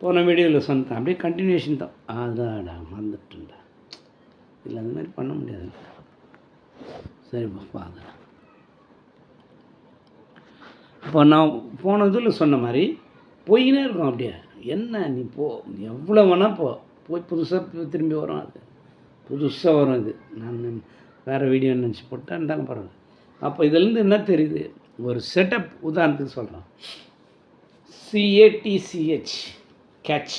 போன வீடியோவில் சொன்னேன். அப்படியே கண்டினியூஷன் தான். அதான்டா மறந்துட்டேன்டா. இல்லை அந்த மாதிரி பண்ண முடியாது. சரிப்பா பார்க்குறேன் இப்போ நான் போன இதில் சொன்ன மாதிரி போயினே இருக்கும் அப்படியே. என்ன நீ போ எவ்வளோ வேணால் போ. போய் புதுசாக திரும்பி வரும் அது. புதுசாக வரும் இது. நான் வேறு வீடியோ நினச்சி போட்டேன் இருந்தாலும் பரவாயில்ல. அப்போ இதுலேருந்து என்ன தெரியுது? ஒரு செட்டப் உதாரணத்துக்கு சொல்கிறோம் C A T C H catch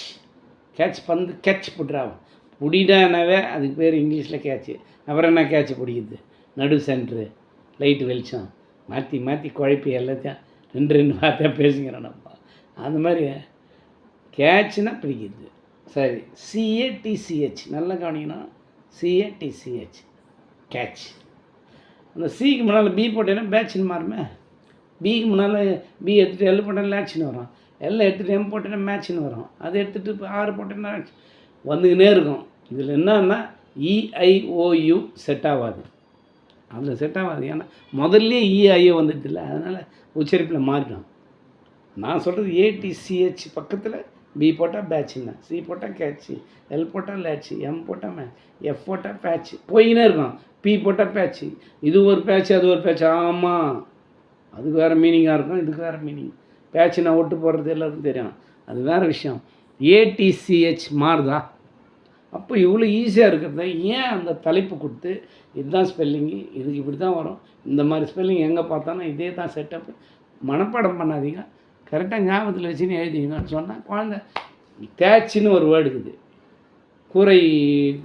catch பந்து கேட்ச் புட்றாவும் பிடினானவே அதுக்கு பேர் இங்கிலீஷில் கேட்ச் அப்புறம் என்ன கேட்ச் பிடிக்குது? நடு சென்ட்ரு லைட்டு வெளிச்சம். மாற்றி மாற்றி குழப்பி எல்லாத்தையும் ரெண்டு ரெண்டு வார்த்தை பேசிக்கிறோம் நம்ம. அந்த மாதிரி கேட்ச்னா பிடிக்குது. சரி. சிஏடிசிஹெச் நல்லா கவனிக்கணும். சிஏடிசிஹெச் கேட்ச் அந்த சிக்கு முன்னால் பி போட்டேன்னா பேட்ச்னு மாறுமே. பிக்கு முன்னால் பி எடுத்துகிட்டு எல்லு போட்டேன் லேட்ச்னு வரும். எல்லாம் எடுத்துகிட்டு எம் போட்டேன்னா மேட்ச்னு வரும். அதை எடுத்துகிட்டு இப்போ ஆறு போட்டேன்னா வந்துக்கினே இருக்கும். இதில் என்னன்னா இஐஓயு செட் ஆகாது. அதில் செட் ஆகாது. ஏன்னா முதல்ல இஐஓ வந்துட்டு இல்லை அதனால் உச்சரிப்பில் மாறிடும். நான் சொல்கிறது ஏடிசிஹெச் பக்கத்தில் பி போட்டால் பேட்சுங்க சி போட்டால் கேட்சு எல் போட்டால் லேட்சு எம் போட்டால் மே எஃப் போட்டால் பேட்ச்சு போயினே இருக்கும். பி போட்டால் பேட்ச் இது ஒரு பேட்ச் அது ஒரு பேட்ச் ஆமாம் அதுக்கு வேறு மீனிங்காக இருக்கும். இதுக்கு வேறு மீனிங் பேச்சு நான் ஒட்டு போடுறது எல்லாருக்கும் தெரியும். அது வேறு விஷயம். ஏடிசிஹெச் மாறுதா? அப்போ இவ்வளோ ஈஸியாக இருக்கிறத ஏன் அந்த தலைப்பு கொடுத்து இதுதான் ஸ்பெல்லிங்கு இதுக்கு இப்படி தான் வரும்? இந்த மாதிரி ஸ்பெல்லிங் எங்கே பார்த்தாலும் இதே தான் செட்டப்பு மனப்பாடம் பண்ணாதீங்க. கரெக்டாக ஞாபகத்தில் வச்சுன்னு எழுதிங்கன்னு சொன்னால் குழந்த தேய்ச்சின்னு ஒரு வேர்டு இருக்குது. கூரை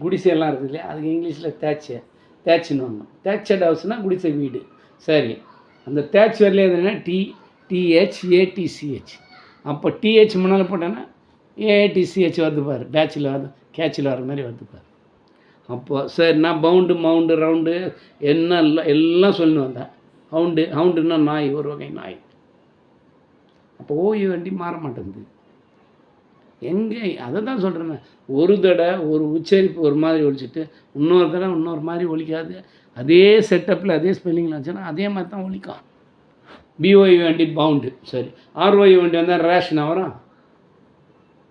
குடிசையெல்லாம் இருக்குது இல்லையா? அதுக்கு இங்கிலீஷில் தேய்ச்ச தேய்ச்சின்னு வாங்க. தேய்ச்சட் ஹவுஸ்னால் குடிசை வீடு. சரி. அந்த தேய்ச்சி வரலையே எதுனா டீ டிஹெச் ஏடிசிஹெச் அப்போ டிஹெச் முன்னால் போட்டேன்னா ஏடிசிஹெச் வந்துப்பார் பாரு பேட்சில் வருது கேட்சில் வர மாதிரி வந்துப்பார் பாரு. சரி நான் பவுண்டு மவுண்டு ரவுண்டு என்ன எல்லாம் எல்லாம் சொல்லி வந்தேன் ஹவுண்டு ஹவுண்டுன்னா நாய் ஒரு வகை நாய். அப்போ ஓய்வு வண்டி மாற மாட்டேங்குது. எங்கே அதை தான் சொல்கிறேன் ஒரு தடவை ஒரு உச்சரிப்பு ஒரு மாதிரி ஒழிச்சிட்டு இன்னொரு தடவை இன்னொரு மாதிரி ஒழிக்காது. அதே செட்டப்பில் அதே ஸ்பெல்லிங்கில் வச்சுன்னா அதே மாதிரி தான் ஒழிக்கும். பிஓஐ வண்டி பவுண்டு சரி. ஆர்ஓஐ வண்டி வந்தால் ரேஷனாக வரும்?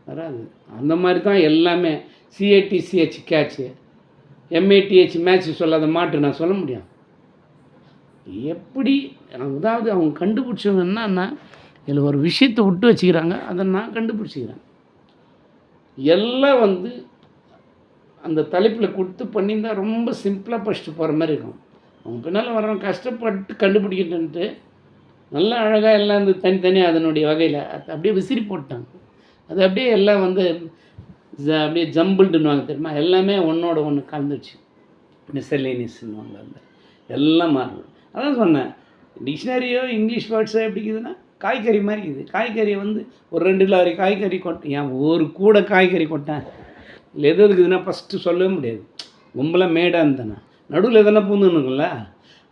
வராது. அந்த மாதிரி தான் எல்லாமே. சிஏடிசிஹெச் கேட்ச்சு எம்ஏடிஹெச் மேட்ச் சொல்லாத மாட்டு நான் சொல்ல முடியும். எப்படி அதாவது அவங்க கண்டுபிடிச்சவங்க என்னன்னா இதில் ஒரு விஷயத்தை விட்டு வச்சுக்கிறாங்க. அதை நான் கண்டுபிடிச்சிக்கிறேன். எல்லாம் வந்து அந்த தலைப்பில் கொடுத்து பண்ணியிருந்தால் ரொம்ப சிம்பிளாக படிச்சுட்டு போகிற மாதிரி இருக்கும். அவங்க பின்னால் வர்றவங்க கஷ்டப்பட்டு கண்டுபிடிக்கட்டுன்ட்டு நல்லா அழகாக எல்லாம் வந்து தனித்தனியாக அதனுடைய வகையில் அப்படியே விசிறி போட்டாங்க. அது அப்படியே எல்லாம் வந்து ஜ- அப்படியே ஜம்பிள்டுன்னுவாங்க தெரியுமா? எல்லாமே ஒன்றோட ஒன்று கலந்துச்சு மிஸ்சலேனியஸ்ன்னுவாங்க அந்த எல்லாம் மாறும் அதான் சொன்னேன். டிக்ஷனரியோ இங்கிலீஷ் வேர்ட்ஸோ எப்படி இருக்குதுன்னா காய்கறி மாதிரி இருக்குது. காய்கறியை வந்து ஒரு ரெண்டு லாரி காய்கறி கொட்டேன் ஏன் ஒரு கூட காய்கறி கொட்டேன். இல்லை எது இருக்குதுன்னா ஃபஸ்ட்டு சொல்லவே முடியாது. கும்பலாக மேடாக இருந்தேன்னா நடுவில் எதனா பூந்துன்னுங்கள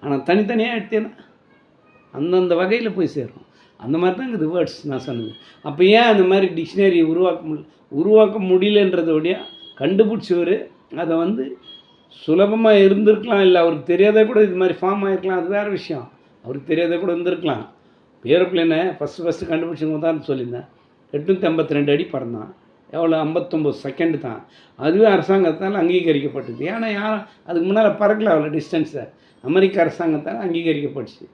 ஆனால் தனித்தனியாக எடுத்தேன்னா அந்தந்த வகையில் போய் சேரும். அந்த மாதிரி தான் இங்கே வேர்ட்ஸ் நான் சொன்னது. அப்போ ஏன் அந்த மாதிரி டிக்ஷனரி உருவாக்க முடியல உருவாக்க முடியலன்றதோடைய கண்டுபிடிச்சவர் அதை வந்து சுலபமாக இருந்திருக்கலாம். இல்லை அவருக்கு தெரியாத கூட இது மாதிரி ஃபார்ம் ஆகிருக்கலாம் அது வேறு விஷயம். அவருக்கு தெரியாத கூட இருந்திருக்கலாம். ஏரோப்ளேனை ஃபஸ்ட்டு ஃபஸ்ட்டு கண்டுபிடிச்சவங்க தான் சொல்லியிருந்தேன். எட்நூற்றி ஐம்பத்தி ரெண்டு அடி பறந்தான். எவ்வளோ ஐம்பத்தொம்போது செகண்டு தான். அதுவே அரசாங்கத்தால் அங்கீகரிக்கப்பட்டது. ஏன்னா யாரும் அதுக்கு முன்னால் பறக்கல அவ்வளோ டிஸ்டன்ஸை அமெரிக்க அரசாங்கத்தால் அங்கீகரிக்கப்பட்டுச்சு.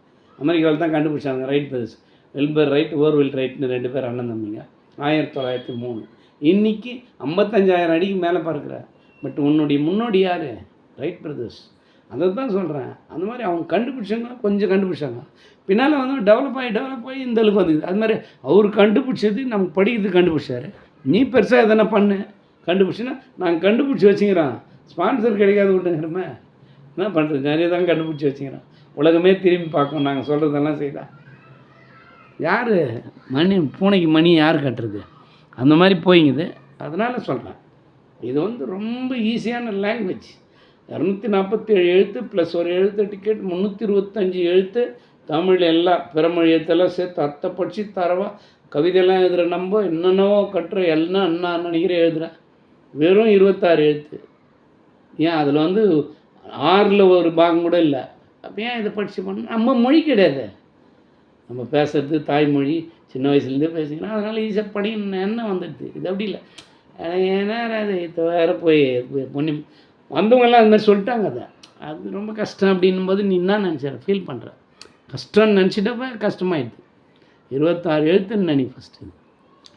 அமெரிக்காவில் தான் கண்டுபிடிச்சாங்க. Wright brothers Wilbur Wright Orville ரைட்னு ரெண்டு பேர் அண்ணன் தம்பிங்க. ஆயிரத்தி தொள்ளாயிரத்தி மூணு. இன்றைக்கி ஐம்பத்தஞ்சாயிரம் அடிக்கு மேலே பார்க்குற பட் உன்னுடைய முன்னோடி யார்? ரைட் பிரதர்ஸ் அதை தான் சொல்கிறேன் அந்த மாதிரி அவங்க கண்டுபிடிச்சாங்க கொஞ்சம் கண்டுபிடிச்சாங்க. பின்னால் வந்து டெவலப் ஆகி டெவலப் ஆகி இந்த அளவுக்கு வந்துக்குது அது மாதிரி அவர் கண்டுபிடிச்சது நமக்கு படிக்கிறது கண்டுபிடிச்சாரு. நீ பெருசாக எதனா பண்ணு. கண்டுபிடிச்சின்னா நாங்கள் கண்டுபிடிச்சி வச்சுக்கிறோம் ஸ்பான்சர் கிடைக்காது விட்டுங்கிறமே. என்ன பண்ணுறது நிறைய தான் கண்டுபிடிச்சி வச்சுக்கிறோம் உலகமே திரும்பி பார்க்கும் நாங்கள் சொல்கிறதெல்லாம் செய்தா. யார்? மணி பூனைக்கு மணி யார் கட்டுறது? அந்த மாதிரி போயிங்குது. அதனால் சொல்கிறேன் இது வந்து ரொம்ப ஈஸியான லாங்குவேஜ் இரநூத்தி நாற்பத்தேழு எழுத்து ப்ளஸ் ஒரு எழுத்து டிக்கெட் முந்நூற்றி இருபத்தஞ்சி எழுத்து தமிழ் எல்லாம் பிறமொழி எழுத்தெல்லாம் சேர்த்து அர்த்தப்படுத்தி தரவா கவிதையெல்லாம் எழுதுகிற நம்ம என்னென்னவோ கட்டுற எல்லாம் என்ன நினைக்கிற எழுதுகிறேன் வெறும் இருபத்தாறு எழுத்து. ஏன்? அதில் வந்து ஆறில் ஒரு பாகம் கூட இல்லை. அப்போ ஏன் இதை படித்து பண்ண நம்ம மொழி கிடையாது. நம்ம பேசுறது தாய்மொழி சின்ன வயசுலேருந்தே பேசிக்கலாம் அதனால் ஈஸியாக படிக்கணும். என்ன வந்துடுது? இது அப்படி இல்லை. ஏன்னா அது இப்போ வேறு போய் பொண்ணு வந்தவங்கெல்லாம் அது மாதிரி சொல்லிட்டாங்க அதை. அது ரொம்ப கஷ்டம் அப்படின்னும் போது நீ என்ன நினச்ச ஃபீல் பண்ணுற கஷ்டம்னு நினச்சிட்டப்ப கஷ்டமாயிடுது. இருபத்தாறு எழுத்துன்னு நினை ஃபஸ்ட்டு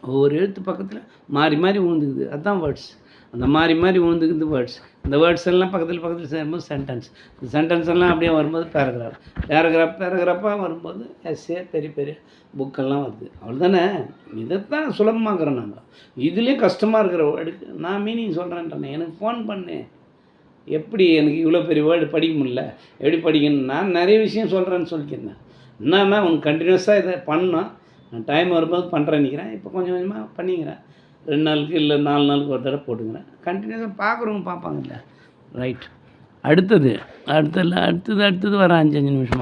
ஒவ்வொரு எழுத்து பக்கத்தில் மாறி மாறி விழுந்துக்குது அதுதான் வேர்ட்ஸ் அந்த மாறி மாறி விழுந்துக்குது வேர்ட்ஸ் இந்த வேர்ட்ஸ் எல்லாம் பக்கத்தில் பக்கத்தில் சேரும்போது சென்டென்ஸ் இந்த சென்டென்ஸ் எல்லாம் அப்படியே வரும்போது பேராகிராஃப் பேராகிராஃப் பேராகிராஃபாக வரும்போது எஸ்ஏ பெரிய பெரிய புக்கெல்லாம் வருது. அவ்வளோதானே இதைத்தான் சுலபமாக்குறோம் நாங்கள் இதுலேயும் கஷ்டமாக இருக்கிற வேர்டுக்கு நான் மீனிங் சொல்கிறேன் எனக்கு ஃபோன் பண்ணு. எப்படி எனக்கு இவ்வளோ பெரிய வேர்டு படிக்க முடியல? எப்படி படிக்கணும் நான் நிறைய விஷயம் சொல்கிறேன்னு சொல்லிக்கிறேன் என்னன்னா உனக்கு கண்டினியூஸாக இதை பண்ணோம் டைம் வரும்போது பண்ணுறேன் நினைக்கிறேன். இப்போ கொஞ்சம் கொஞ்சமாக பண்ணிக்கிறேன். ரெண்டு நாளுக்கு இல்லை நாலு நாளுக்கு ஒரு தடவை போட்டுக்கிறேன். கண்டினியூஸாக பார்க்குறவங்க பார்ப்பாங்கல்ல ரைட் அடுத்தது அடுத்த அடுத்தது அடுத்தது வர அஞ்சு அஞ்சு நிமிஷமாக